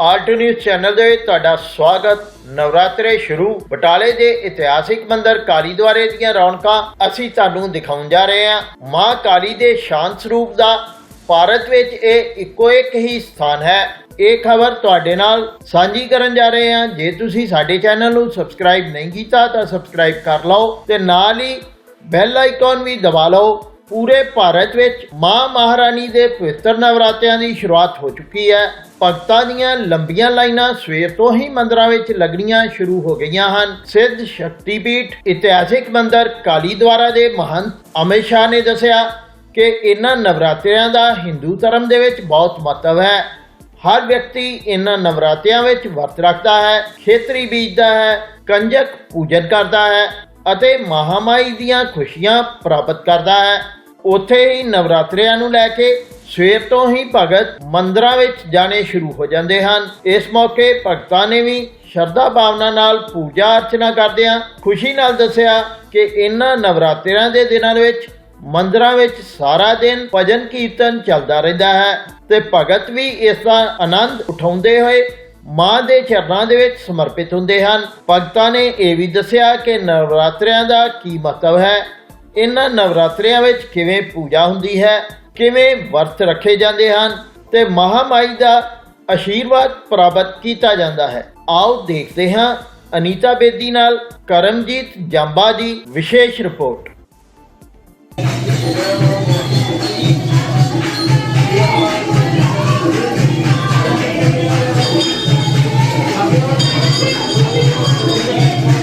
ਆਲਟ news channel ਦੇ ਤੁਹਾਡਾ ਸਵਾਗਤ। ਨਵਰਾਤਰੇ ਸ਼ੁਰੂ। ਬਟਾਲੇ ਦੇ ਇਤਿਹਾਸਿਕ ਮੰਦਰ ਕਾਲੀ ਦੁਆਰੇ ਦੀਆਂ ਰੌਣਕਾਂ ਅਸੀਂ ਤੁਹਾਨੂੰ ਦਿਖਾਉਣ ਜਾ ਰਹੇ ਹਾਂ। ਮਾਂ ਕਾਲੀ ਦੇ ਸ਼ਾਂਤ ਸਰੂਪ ਦਾ ਭਾਰਤ ਵਿੱਚ ਇਹ ਇੱਕੋ ਇੱਕ ਹੀ ਸਥਾਨ ਹੈ। ਇਹ ਖਬਰ ਤੁਹਾਡੇ ਨਾਲ ਸਾਂਝੀ ਕਰਨ ਜਾ ਰਹੇ ਹਾਂ। ਜੇ ਤੁਸੀਂ ਸਾਡੇ ਚੈਨਲ ਨੂੰ ਸਬਸਕ੍ਰਾਈਬ ਨਹੀਂ ਕੀਤਾ ਤਾਂ ਸਬਸਕ੍ਰਾਈਬ ਕਰ ਲਓ ਤੇ ਨਾਲ ਹੀ ਬੈਲ ਆਈਕਨ ਵੀ ਦਬਾ ਲਓ ਪੂਰੇ ਭਾਰਤ ਵਿੱਚ ਮਾਂ ਮਹਾਰਾਣੀ ਦੇ ਪਵਿੱਤਰ ਨਵਰਾਤਿਆਂ ਦੀ ਸ਼ੁਰੂਆਤ ਹੋ ਚੁੱਕੀ ਹੈ। ਭਗਤਾਂ ਦੀਆਂ ਲੰਬੀਆਂ ਲਾਈਨਾਂ ਸਵੇਰ ਤੋਂ ਹੀ ਮੰਦਰਾਂ ਵਿੱਚ ਲੱਗਣੀਆਂ ਸ਼ੁਰੂ ਹੋ ਗਈਆਂ ਹਨ। ਸਿੱਧ ਸ਼ਕਤੀਪੀਠ, ਇਤਿਹਾਸਿਕ ਮੰਦਰ ਕਾਲੀ ਦੁਆਰਾ ਦੇ ਮਹੰਤ ਅਮਿਤ ਸ਼ਾਹ ਨੇ ਦੱਸਿਆ ਕਿ ਇਹਨਾਂ ਨਵਰਾਤਿਆਂ ਦਾ ਹਿੰਦੂ ਧਰਮ ਦੇ ਵਿੱਚ ਬਹੁਤ ਮਹੱਤਵ ਹੈ। ਹਰ ਵਿਅਕਤੀ ਇਹਨਾਂ ਨਵਰਾਤਿਆਂ ਵਿੱਚ ਵਰਤ ਰੱਖਦਾ ਹੈ, ਖੇਤਰੀ ਬੀਜਦਾ ਹੈ, ਕੰਜਕ ਪੂਜਨ ਕਰਦਾ ਹੈ। ਅਤੇ ਮਹਾਮਾਈ ਦੀਆਂ ਖੁਸ਼ੀਆਂ ਪ੍ਰਾਪਤ ਕਰਦਾ ਹੈ। ਉੱਥੇ ਹੀ ਨਵਰਾਤਰਿਆਂ ਨੂੰ ਲੈ ਕੇ ਸਵੇਰ ਤੋਂ ਹੀ ਭਗਤ ਮੰਦਰਾਂ ਵਿੱਚ ਜਾਣੇ ਸ਼ੁਰੂ ਹੋ ਜਾਂਦੇ ਹਨ। ਇਸ ਮੌਕੇ ਭਗਤਾਂ ਨੇ ਵੀ ਸ਼ਰਧਾ ਭਾਵਨਾ ਨਾਲ ਪੂਜਾ ਅਰਚਨਾ ਕਰਦਿਆਂ ਖੁਸ਼ੀ ਨਾਲ ਦੱਸਿਆ ਕਿ ਇਹਨਾਂ ਨਵਰਾਤਰਿਆਂ ਦੇ ਦਿਨਾਂ ਵਿੱਚ ਮੰਦਰਾਂ ਵਿੱਚ ਸਾਰਾ ਦਿਨ ਭਜਨ ਕੀਰਤਨ ਚੱਲਦਾ ਰਹਿੰਦਾ ਹੈ ਤੇ ਭਗਤ ਵੀ ਇਸ ਦਾ ਆਨੰਦ ਉਠਾਉਂਦੇ ਹੋਏ ਮਾਂ ਦੇ ਚਰਨਾਂ ਦੇ ਵਿੱਚ ਸਮਰਪਿਤ ਹੁੰਦੇ ਹਨ। ਭਗਤਾਂ ਨੇ ਇਹ ਵੀ ਦੱਸਿਆ ਕਿ ਨਵਰਾਤਰਿਆਂ ਦਾ ਕੀ ਮਹੱਤਵ ਹੈ। ਇਹਨਾਂ ਨਵਰਾਤਰਿਆਂ ਵਿੱਚ ਕਿਵੇਂ ਪੂਜਾ ਹੁੰਦੀ ਹੈ, ਕਿਵੇਂ ਵਰਤ ਰੱਖੇ ਜਾਂਦੇ ਹਨ ਤੇ ਮਹਾਮਾਈ ਦਾ ਆਸ਼ੀਰਵਾਦ ਪ੍ਰਾਪਤ ਕੀਤਾ ਜਾਂਦਾ ਹੈ। ਆਓ ਦੇਖਦੇ ਹਾਂ ਅਨੀਤਾ ਬੇਦੀ ਨਾਲ ਕਰਮਜੀਤ ਜੰਬਾ ਦੀ ਵਿਸ਼ੇਸ਼ ਰਿਪੋਰਟ। Спасибо.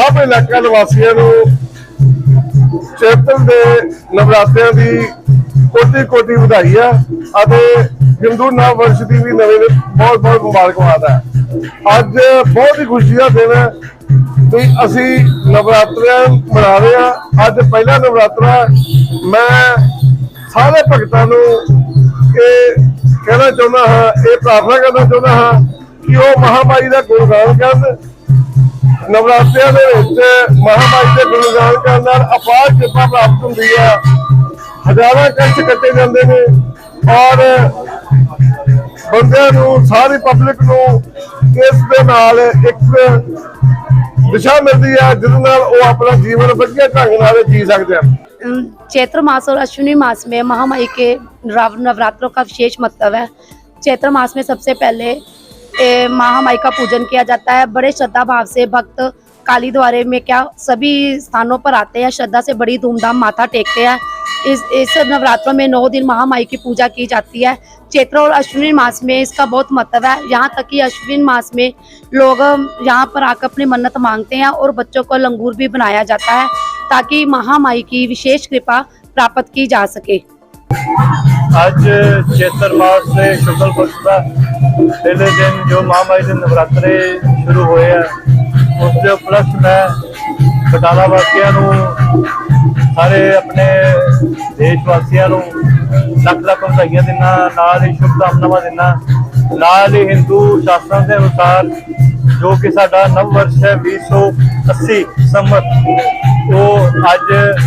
ਸਭ ਇਲਾਕਾ ਨਿਵਾਸੀਆਂ ਨੂੰ ਚੇਤਨ ਦੇ ਨਵਰਾਤਿਆਂ ਦੀ ਕੋਟੀ ਕੋਟੀ ਵਧਾਈ ਆ ਅਤੇ ਹਿੰਦੂ ਨਵ ਵਰਸ਼ ਦੀ ਵੀ ਨਵੇਂ ਬਹੁਤ ਬਹੁਤ ਮੁਬਾਰਕਬਾਦ ਹੈ ਅੱਜ ਬਹੁਤ ਹੀ ਖੁਸ਼ੀ ਦਾ ਦਿਨ ਹੈ ਵੀ ਅਸੀਂ ਨਵਰਾਤਰਿਆਂ ਮਨਾ ਰਹੇ ਹਾਂ। ਅੱਜ ਪਹਿਲਾ ਨਵਰਾਤਰਾ ਮੈਂ ਸਾਰੇ ਭਗਤਾਂ ਨੂੰ ਇਹ ਕਹਿਣਾ ਚਾਹੁੰਦਾ ਹਾਂ, ਇਹ ਪ੍ਰਾਰਥਨਾ ਕਰਨਾ ਚਾਹੁੰਦਾ ਹਾਂ ਕਿ ਉਹ ਮਹਾਮਾਈ ਦਾ ਗੁਣਗਾਨ ਕਰਨ ਨਵਰਾਤਰਿਆਂ ਦੇ ਵਿੱਚ ਮਹਾਮਾਈ ਦੇ ਗੁਣਗਾਨ ਕਰਨ ਨਾਲ ਅਪਾਰ ਕਿਰਪਾ ਪ੍ਰਾਪਤ ਹੁੰਦੀ ਹੈ ਹਜ਼ਾਰਾਂ ਕਸ਼ਟ ਕੱਟੇ ਜਾਂਦੇ ਨੇ ਔਰ ਬੰਦਿਆਂ ਨੂੰ ਸਾਰੀ ਪਬਲਿਕ ਨੂੰ ਇਸ ਦੇ ਨਾਲ ਇੱਕ ਦਿਸ਼ਾ ਮਿਲਦੀ ਹੈ ਜਿਸ ਨਾਲ ਉਹ ਆਪਣਾ ਜੀਵਨ ਵਧੀਆ ਢੰਗ ਨਾਲ ਜੀ ਸਕਦੇ ਹਨ अम, चैत्र मास और अश्विनी मास में महामाई के नव- नवरात्रों का विशेष महत्व है चैत्र मास में सबसे पहले ए, महामाई का पूजन किया जाता है। बड़े श्रद्धा भाव से भक्त काली द्वारे में क्या सभी स्थानों पर आते हैं। श्रद्धा से बड़ी धूमधाम माथा टेकते हैं। इस इस नवरात्रों में नौ दिन महामाई की पूजा की जाती है। चैत्र और अश्विन मास में इसका बहुत महत्व है। यहाँ तक कि अश्विन मास में लोग यहाँ पर आकर अपनी मन्नत मांगते हैं और बच्चों को लंगूर भी बनाया जाता है ताकि महामाई की विशेष कृपा प्राप्त की जा सके। आज चैत्र मास में शुक्ल पक्ष का ਪਹਿਲੇ ਦਿਨ ਜੋ ਮਹਾਮਾਈ ਦੇ ਨਵਰਾਤਰੇ ਸ਼ੁਰੂ ਹੋਏ ਆ, ਉਸ ਦੇ ਉਪਲਕਸ਼ ਮੈਂ ਬਟਾਲਾ ਵਾਸੀਆਂ ਨੂੰ, ਸਾਰੇ ਆਪਣੇ ਦੇਸ਼ ਵਾਸੀਆਂ ਨੂੰ ਲੱਖ ਲੱਖ ਵਧਾਈਆਂ ਦਿੰਨਾ ਨਾਲ ਹੀ ਸ਼ੁਭਕਾਮਨਾਵਾਂ ਦਿੰਨਾ ਨਾਲ ਹੀ ਹਿੰਦੂ ਸ਼ਾਸਤਰਾਂ ਦੇ ਅਨੁਸਾਰ ਜੋ ਕਿ ਸਾਡਾ ਨਵ ਵਰਸ਼ ਹੈ 2080 ਸੰਮਤ, ਉਹ ਅੱਜ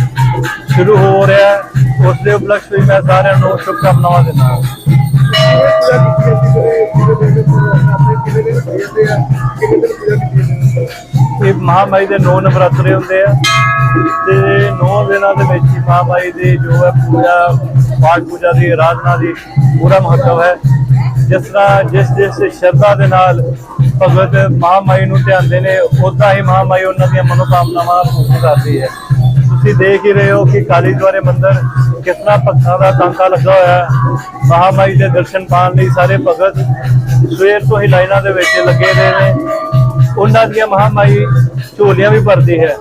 ਸ਼ੁਰੂ ਹੋ ਰਿਹਾ। ਹੈ ਉਸ ਦੇ ਉਪਲਕਸ਼ ਵਿੱਚ ਮੈਂ ਸਾਰਿਆਂ ਨੂੰ ਸ਼ੁਭਕਾਮਨਾਵਾਂ ਦਿੰਦਾ। ਹਾਂ ਮਹਾਮਾਈ ਦੇ ਨੌ ਨਵਰਾਤਰੇ ਹੁੰਦੇ ਆ ਤੇ ਨੌ ਦਿਨਾਂ ਦੇ ਵਿੱਚ ਹੀ ਮਹਾਮਾਈ ਦੀ ਜੋ ਹੈ ਪੂਜਾ, ਪਾਠ ਪੂਜਾ ਦੀ ਆਰਾਧਨਾ ਦੀ ਪੂਰਾ ਮਹੱਤਵ ਹੈ। ਜਿਸ ਤਰ੍ਹਾਂ ਜਿਸ ਜਿਸ ਸ਼ਰਧਾ ਦੇ ਨਾਲ ਭਗਤ ਮਹਾਮਾਈ ਨੂੰ ਧਿਆਉਂਦੇ ਨੇ ਉਦਾਂ ਹੀ ਮਹਾਮਾਈ ਉਹਨਾਂ ਦੀਆਂ ਮਨੋਕਾਮਨਾਵਾਂ ਪੂਰੀ ਕਰਦੀ ਹੈ। ਤੁਸੀਂ ਦੇਖ ਹੀ ਰਹੇ ਹੋ ਕਿ ਕਾਲੀ ਦੁਆਰੇ ਮੰਦਰ ਕਿਸ ਤਰ੍ਹਾਂ ਭਗਤਾਂ ਦਾ ਤਾਂਕਾ ਲੱਗਾ ਹੋਇਆ ਹੈ। ਮਹਾਮਾਈ ਦੇ ਦਰਸ਼ਨ ਪਾਉਣ ਲਈ ਸਾਰੇ ਭਗਤ ਸਵੇਰ ਤੋਂ ਹੀ ਲਾਈਨਾਂ ਦੇ ਵਿੱਚ ਲੱਗੇ ਰਹੇ ਨੇ। ਉਹਨਾਂ ਦੀਆਂ ਮਹਾਮਾਈ ਝੋਲੀਆਂ ਵੀ ਭਰਦੀ ਹੈ।